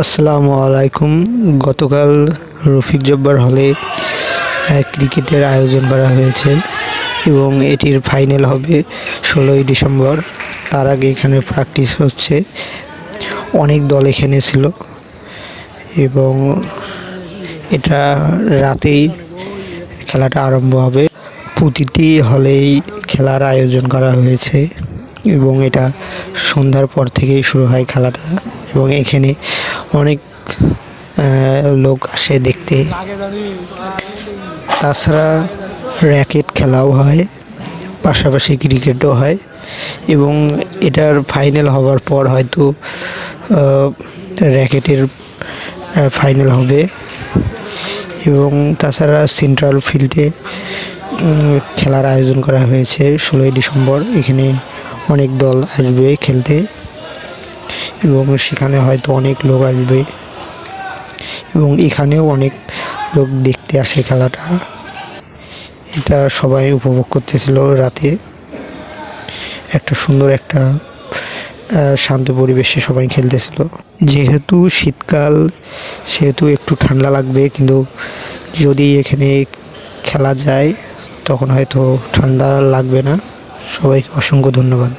আসসালামু আলাইকুম। গতকাল রফিক জব্বার হলে ক্রিকেটের আয়োজন করা হয়েছে এবং এটির ফাইনাল হবে ষোলোই ডিসেম্বর। তার আগে এখানে প্র্যাকটিস হচ্ছে। অনেক দল এখানে ছিল এবং এটা রাতেই খেলাটা আরম্ভ হবে। প্রতিটি হলেই খেলার আয়োজন করা হয়েছে এবং এটা সন্ধ্যার পর থেকেই শুরু হয় খেলাটা এবং এখানে অনেক লোক আসে দেখতে। তাছাড়া র্যাকেট খেলাও হয়, পাশাপাশি ক্রিকেটও হয় এবং এটার ফাইনাল হওয়ার পর হয়তো র্যাকেটের ফাইনাল হবে এবং তাছাড়া সেন্ট্রাল ফিল্ডে খেলার আয়োজন করা হয়েছে ষোলোই ডিসেম্বর। এখানে অনেক দল আসবে খেলতে। এবং সেখানে হয়তো অনেক লোক আসবে এবং এখানেও অনেক লোক দেখতে আসে খেলাটা। এটা সবাই উপভোগ করতেছিল রাতে। একটা সুন্দর একটা শান্ত পরিবেশে সবাই খেলতেছিল। যেহেতু শীতকাল, সেহেতু একটু ঠান্ডা লাগবে, কিন্তু যদি এখানে খেলা যায়, তখন হয়তো ঠান্ডা লাগবে না। সবাইকে অসংখ্য ধন্যবাদ।